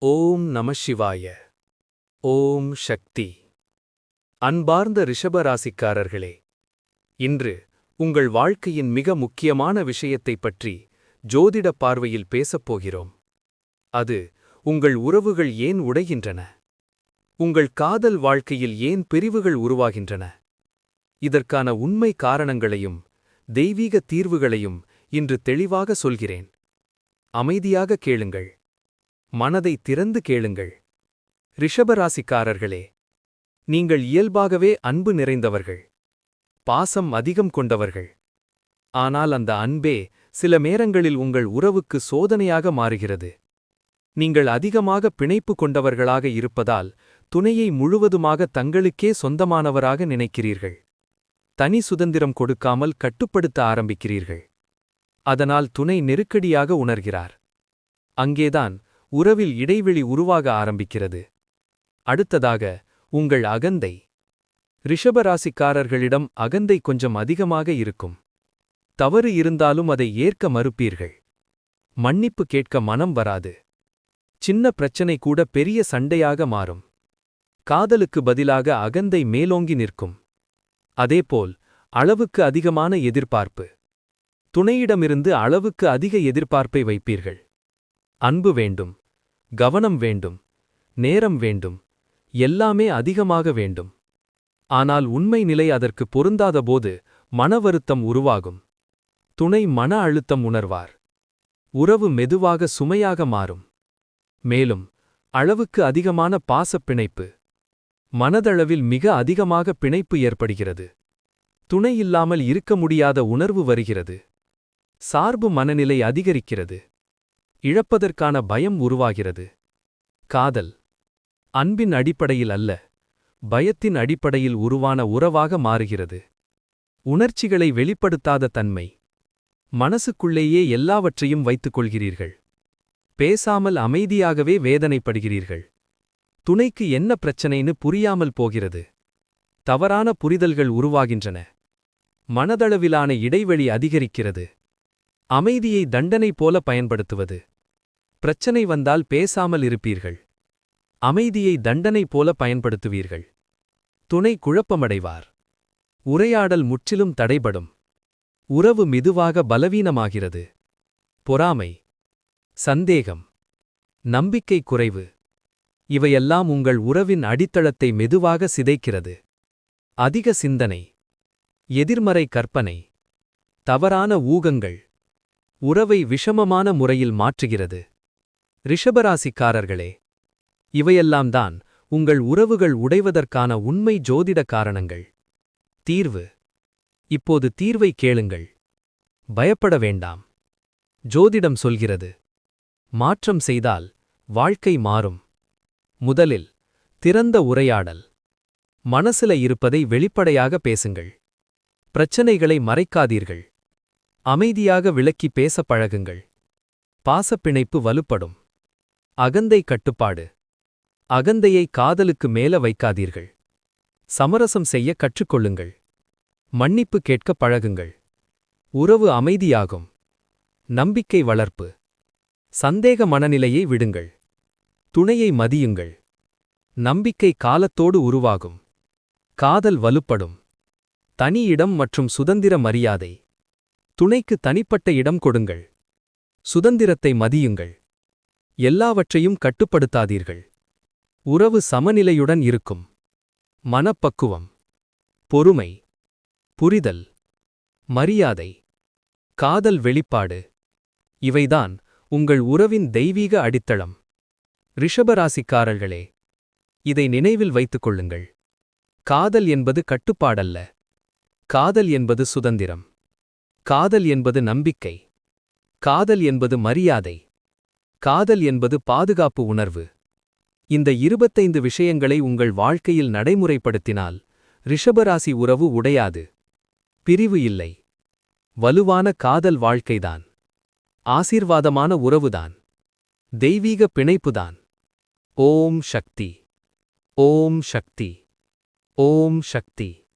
ஓம் நம சிவாய. ஓம் சக்தி. அன்பார்ந்த ரிஷபராசிக்காரர்களே இன்று உங்கள் வாழ்க்கையின் மிக முக்கியமான விஷயத்தைப் பற்றி ஜோதிட பார்வையில் பேசப் போகிறோம். அது உங்கள் உறவுகள் ஏன் உடைகின்றன? உங்கள் காதல் வாழ்க்கையில் ஏன் பிரிவுகள் உருவாகின்றன? இதற்கான உண்மை காரணங்களையும் தெய்வீக தீர்வுகளையும் இன்று தெளிவாக சொல்கிறேன். அமைதியாக கேளுங்கள். மனதை திறந்து கேளுங்கள். ரிஷபராசிக்காரர்களே நீங்கள் இயல்பாகவே அன்பு நிறைந்தவர்கள். பாசம் அதிகம் கொண்டவர்கள். ஆனால் அந்த அன்பே சில நேரங்களில் உங்கள் உறவுக்கு சோதனையாக மாறுகிறது. நீங்கள் அதிகமாக பிணைப்பு கொண்டவர்களாக இருப்பதால் துணையை முழுவதுமாக தங்களுக்கே சொந்தமானவராக நினைக்கிறீர்கள். தனி சுதந்திரம் கொடுக்காமல் கட்டுப்படுத்த ஆரம்பிக்கிறீர்கள். அதனால் துணை நெருக்கடியாக உணர்கிறார். அங்கேதான் உறவில் இடைவெளி உருவாக ஆரம்பிக்கிறது. அடுத்ததாக உங்கள் அகந்தை. ரிஷபராசிக்காரர்களிடம் அகந்தை கொஞ்சம் அதிகமாக இருக்கும். தவறு இருந்தாலும் அதை ஏற்க மறுப்பீர்கள். மன்னிப்பு கேட்க மனம் வராது. சின்ன பிரச்சனை கூட பெரிய சண்டையாக மாறும். காதலுக்கு பதிலாக அகந்தை மேலோங்கி நிற்கும். அதேபோல் அளவுக்கு அதிகமான எதிர்பார்ப்பு. துணையிடமிருந்து அளவுக்கு அதிக எதிர்பார்ப்பை வைப்பீர்கள். அன்பு வேண்டும். கவனம் வேண்டும் நேரம் வேண்டும் எல்லாமே அதிகமாக வேண்டும். ஆனால் உண்மை நிலை அதற்கு பொருந்தாதபோது மன வருத்தம் உருவாகும். துணை மன அழுத்தம் உணர்வார். உறவு மெதுவாக சுமையாக மாறும். மேலும் அளவுக்கு அதிகமான பாசப் பிணைப்பு மனதளவில் மிக அதிகமாக பிணைப்பு ஏற்படுகிறது. துணை இல்லாமல் இருக்க முடியாத உணர்வு வருகிறது. சார்பு மனநிலை அதிகரிக்கிறது. இழப்பதற்கான பயம் உருவாகிறது. காதல். அன்பின் அடிப்படையில் அல்ல பயத்தின் அடிப்படையில் உருவான உறவாக மாறுகிறது. உணர்ச்சிகளை வெளிப்படுத்தாத தன்மை. மனசுக்குள்ளேயே எல்லாவற்றையும் வைத்துக் கொள்கிறீர்கள் பேசாமல் அமைதியாகவே வேதனைப்படுகிறீர்கள். துணைக்கு என்ன பிரச்சனைன்னு புரியாமல் போகிறது. தவறான புரிதல்கள் உருவாகின்றன. மனதளவிலான இடைவெளி அதிகரிக்கிறது. அமைதியை தண்டனை போல பயன்படுத்துவது. பிரச்சனை வந்தால் பேசாமல் இருப்பீர்கள். அமைதியை தண்டனை போல பயன்படுத்துவீர்கள். துணை குழப்பமடைவார். உரையாடல் முற்றிலும் தடைபடும். உறவு மெதுவாக பலவீனமாகிறது. பொறாமை. சந்தேகம். நம்பிக்கை குறைவு. இவையெல்லாம் உங்கள் உறவின் அடித்தளத்தை மெதுவாக சிதைக்கிறது. அதிக சிந்தனை. எதிர்மறை கற்பனை. தவறான ஊகங்கள். உறவை விஷமமான முறையில் மாற்றுகிறது. ரிஷபராசிக்காரர்களே இவையெல்லாம் தான் உங்கள் உறவுகள் உடைவதற்கான உண்மை ஜோதிட காரணங்கள். தீர்வு. இப்போது தீர்வை கேளுங்கள். பயப்பட வேண்டாம். ஜோதிடம் சொல்கிறது மாற்றம் செய்தால் வாழ்க்கை மாறும். முதலில் திறந்த உரையாடல். மனசில இருப்பதை வெளிப்படையாக பேசுங்கள். பிரச்சனைகளை மறைக்காதீர்கள். அமைதியாக விளக்கி பேச பழகுங்கள். பாசப்பிணைப்பு வலுப்படும். அகந்தை கட்டுப்பாடு. அகந்தையை காதலுக்கு மேல வைக்காதீர்கள். சமரசம் செய்ய கற்றுக்கொள்ளுங்கள். மன்னிப்பு கேட்க பழகுங்கள். உறவு அமைதியாகும். நம்பிக்கை வளர்ப்பு. சந்தேக மனநிலையை விடுங்கள். துணையை மதியுங்கள். நம்பிக்கை காலத்தோடு உருவாகும். காதல் வலுப்படும். தனி இடம் மற்றும் சுதந்திர மரியாதை. துணைக்கு தனிப்பட்ட இடம் கொடுங்கள். சுதந்திரத்தை மதியுங்கள். எல்லாவற்றையும் கட்டுப்படுத்தாதீர்கள். உறவு சமநிலையுடன் இருக்கும். மனப்பக்குவம். பொறுமை. புரிதல். மரியாதை. காதல் வெளிப்பாடு. இவைதான் உங்கள் உறவின் தெய்வீக அடித்தளம். ரிஷபராசிக்காரர்களே இதை நினைவில் வைத்துக் கொள்ளுங்கள். காதல் என்பது கட்டுப்பாடல்ல. காதல் என்பது சுதந்திரம். காதல் என்பது நம்பிக்கை. காதல் என்பது மரியாதை. காதல் என்பது பாதுகாப்பு உணர்வு. இந்த இருபத்தைந்து விஷயங்களை உங்கள் வாழ்க்கையில் நடைமுறைப்படுத்தினால் ரிஷபராசி உறவு உடையாது. பிரிவு இல்லை. வலுவான காதல் வாழ்க்கைதான். ஆசீர்வாதமான உறவுதான். தெய்வீக பிணைப்புதான். ஓம் சக்தி. ஓம் சக்தி. ஓம் சக்தி.